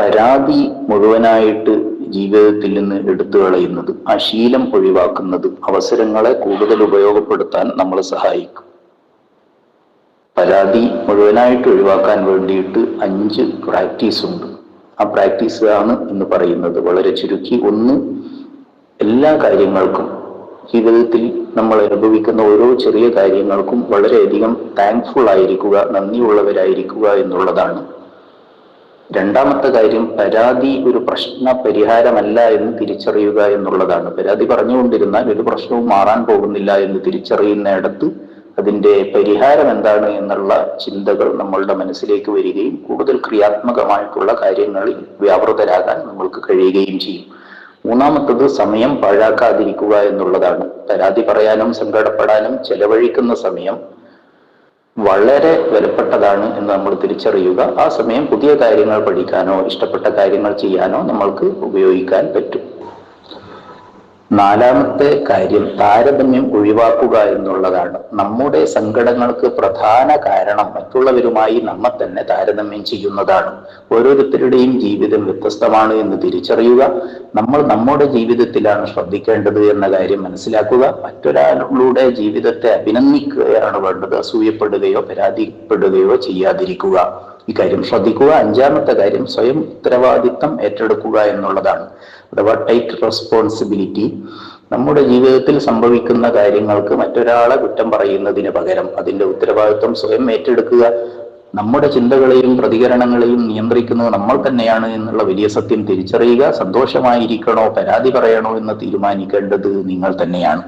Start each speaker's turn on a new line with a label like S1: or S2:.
S1: പരാതി മുഴുവനായിട്ട് ജീവിതത്തിൽ നിന്ന് എടുത്തു കളയുന്നത് ആ ശീലം ഒഴിവാക്കുന്നത് അവസരങ്ങളെ കൂടുതൽ ഉപയോഗപ്പെടുത്താൻ നമ്മളെ സഹായിക്കും. പരാതി മുഴുവനായിട്ട് ഒഴിവാക്കാൻ വേണ്ടിയിട്ട് അഞ്ച് പ്രാക്ടീസ് ഉണ്ട്. ആ പ്രാക്ടീസ് ആണ് എന്ന് പറയുന്നത് വളരെ ചുരുക്കി. ഒന്ന് എല്ലാ കാര്യങ്ങൾക്കും ജീവിതത്തിൽ നമ്മൾ അനുഭവിക്കുന്ന ഓരോ ചെറിയ കാര്യങ്ങൾക്കും വളരെയധികം താങ്ക്ഫുൾ ആയിരിക്കുക നന്ദിയുള്ളവരായിരിക്കുക എന്നുള്ളതാണ്. രണ്ടാമത്തെ കാര്യം പരാതി ഒരു പ്രശ്ന പരിഹാരമല്ല എന്ന് തിരിച്ചറിയുക എന്നുള്ളതാണ്. പരാതി പറഞ്ഞുകൊണ്ടിരുന്നാൽ ഒരു പ്രശ്നവും മാറാൻ പോകുന്നില്ല എന്ന് തിരിച്ചറിയുന്നിടത്ത് അതിന്റെ പരിഹാരം എന്താണ് എന്നുള്ള ചിന്തകൾ നമ്മളുടെ മനസ്സിലേക്ക് വരികയും കൂടുതൽ ക്രിയാത്മകമായിട്ടുള്ള കാര്യങ്ങളിൽ വ്യാപൃതരാകാൻ നമ്മൾക്ക് കഴിയുകയും ചെയ്യും. മൂന്നാമത്തത് സമയം പാഴാക്കാതിരിക്കുക എന്നുള്ളതാണ്. പരാതി പറയാനും സങ്കടപ്പെടാനും ചെലവഴിക്കുന്ന സമയം വളരെ വിലപ്പെട്ടതാണ് എന്ന് നമ്മൾ തിരിച്ചറിയുക. ആ സമയം പുതിയ കാര്യങ്ങൾ പഠിക്കാനോ ഇഷ്ടപ്പെട്ട കാര്യങ്ങൾ ചെയ്യാനോ നമ്മൾക്ക് ഉപയോഗിക്കാൻ പറ്റും. നാലാമത്തെ കാര്യം താരതമ്യം ഒഴിവാക്കുക എന്നുള്ളതാണ്. നമ്മുടെ സങ്കടങ്ങൾക്ക് പ്രധാന കാരണം മറ്റുള്ളവരുമായി നമ്മെ തന്നെ താരതമ്യം ചെയ്യുന്നതാണ്. ഓരോരുത്തരുടെയും ജീവിതം വ്യത്യസ്തമാണ് എന്ന് തിരിച്ചറിയുക. നമ്മൾ നമ്മുടെ ജീവിതത്തിലാണ് ശ്രദ്ധിക്കേണ്ടത് എന്ന കാര്യം മനസ്സിലാക്കുക. മറ്റൊരാളുടെ ജീവിതത്തെ അഭിനന്ദിക്കുകയാണ് വേണ്ടത്. അസൂയപ്പെടുകയോ പരാതിപ്പെടുകയോ ചെയ്യാതിരിക്കുക. ഇക്കാര്യം ശ്രദ്ധിക്കുക. അഞ്ചാമത്തെ കാര്യം സ്വയം ഉത്തരവാദിത്തം ഏറ്റെടുക്കുക എന്നുള്ളതാണ്. അഥവാ ടൈറ്റ് റെസ്പോൺസിബിലിറ്റി നമ്മുടെ ജീവിതത്തിൽ സംഭവിക്കുന്ന കാര്യങ്ങൾക്ക് മറ്റൊരാളെ കുറ്റം പറയുന്നതിന് പകരം അതിന്റെ ഉത്തരവാദിത്വം സ്വയം ഏറ്റെടുക്കുക. നമ്മുടെ ചിന്തകളെയും പ്രതികരണങ്ങളെയും നിയന്ത്രിക്കുന്നത് നമ്മൾ തന്നെയാണ് എന്നുള്ള വലിയ സത്യം തിരിച്ചറിയുക. സന്തോഷമായിരിക്കണോ? പരാതി പറയണോ എന്ന് തീരുമാനിക്കേണ്ടത് നിങ്ങൾ തന്നെയാണ്.